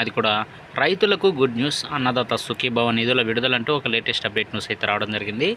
అది కూడా రైతులకు గుడ్ న్యూస్. అన్నదాత సుఖీభవ నిధుల విడుదలంటూ ఒక లేటెస్ట్ అప్డేట్ న్యూస్ అయితే రావడం జరిగింది.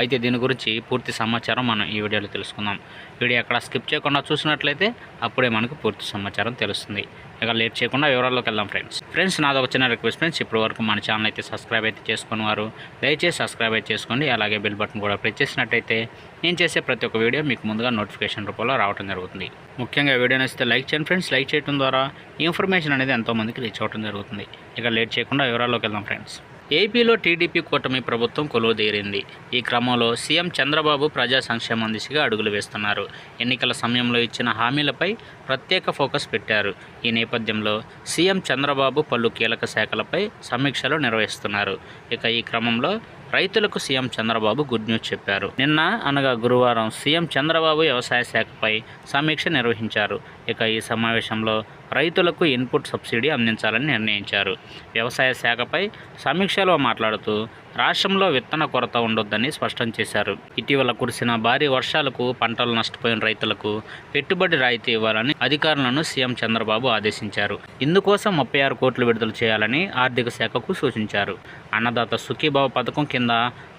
అయితే దీని గురించి పూర్తి సమాచారం మనం ఈ వీడియోలో తెలుసుకుందాం. వీడియో అక్కడ స్కిప్ చేయకుండా చూసినట్లయితే అప్పుడే మనకు పూర్తి సమాచారం తెలుస్తుంది. ఇక లేట్ చేయకుండా వివరాల్లోకి వెళ్దాం ఫ్రెండ్స్. ఫ్రెండ్స్ నాది ఒక చిన్న రిక్వెస్ట్ ఫ్రెండ్స్. ఇప్పటి వరకు మన ఛానల్ అయితే సబ్స్క్రైబ్ అయితే చేసుకుని వారు దయచేసి సబ్స్క్రైబ్ అయితే చేసుకోండి. అలాగే బెల్ బటన్ కూడా ప్రెస్ చేసినట్టయితే నేను చేసే ప్రతి ఒక్క వీడియో మీకు ముందుగా నోటిఫికేషన్ రూపంలో రావడం జరుగుతుంది. ముఖ్యంగా వీడియో నచ్చితే లైక్ చేయండి ఫ్రెండ్స్. లైక్ చేయడం ద్వారా ఇన్ఫర్మేషన్ అనేది ఎంతోమందికి రీచ్ అవ్వడం జరుగుతుంది. ఇక లేట్ చేయకుండా వివరాల్లోకి వెళ్దాం ఫ్రెండ్స్. ఏపీలో టీడీపీ కూటమి ప్రభుత్వం కొలువుదేరింది. ఈ క్రమంలో సీఎం చంద్రబాబు ప్రజా సంక్షేమం దిశగా అడుగులు వేస్తున్నారు. ఎన్నికల సమయంలో ఇచ్చిన హామీలపై ప్రత్యేక ఫోకస్ పెట్టారు. ఈ నేపథ్యంలో సీఎం చంద్రబాబు పలు కీలక శాఖలపై సమీక్షలు నిర్వహిస్తున్నారు. ఇక ఈ క్రమంలో రైతులకు సీఎం చంద్రబాబు గుడ్ న్యూస్ చెప్పారు. నిన్న అనగా గురువారం సీఎం చంద్రబాబు వ్యవసాయ శాఖపై సమీక్ష నిర్వహించారు. ఇక ఈ సమావేశంలో రైతులకు ఇన్పుట్ సబ్సిడీ అందించాలని నిర్ణయించారు. వ్యవసాయ శాఖపై సమీక్షలో మాట్లాడుతూ రాష్ట్రంలో విత్తన కొరత ఉండొద్దని స్పష్టం చేశారు. ఇటీవల కురిసిన భారీ వర్షాలకు పంటలు నష్టపోయిన రైతులకు పెట్టుబడి రాయితీ ఇవ్వాలని అధికారులను సీఎం చంద్రబాబు ఆదేశించారు. ఇందుకోసం ముప్పై ఆరు కోట్లు విడుదల చేయాలని ఆర్థిక శాఖకు సూచించారు. అన్నదాత సుఖీభావ పథకం కింద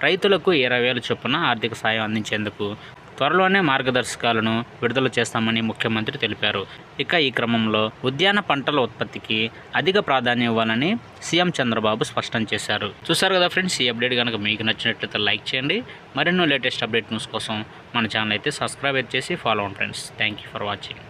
రైతులకు ఇరవై వేల చొప్పున ఆర్థిక సాయం అందించేందుకు త్వరలోనే మార్గదర్శకాలను విడుదల చేస్తామని ముఖ్యమంత్రి తెలిపారు. ఇక ఈ క్రమంలో ఉద్యాన పంటల ఉత్పత్తికి అధిక ప్రాధాన్యం ఇవ్వాలని సీఎం చంద్రబాబు స్పష్టం చేశారు. చూసారు కదా ఫ్రెండ్స్ ఈ అప్డేట్ కనుక మీకు నచ్చినట్లయితే లైక్ చేయండి. మరెన్నో లేటెస్ట్ అప్డేట్ న్యూస్ కోసం మన ఛానల్ అయితే సబ్స్క్రైబ్ చేసి ఫాలో అవ్వండి friends. Thank you for watching.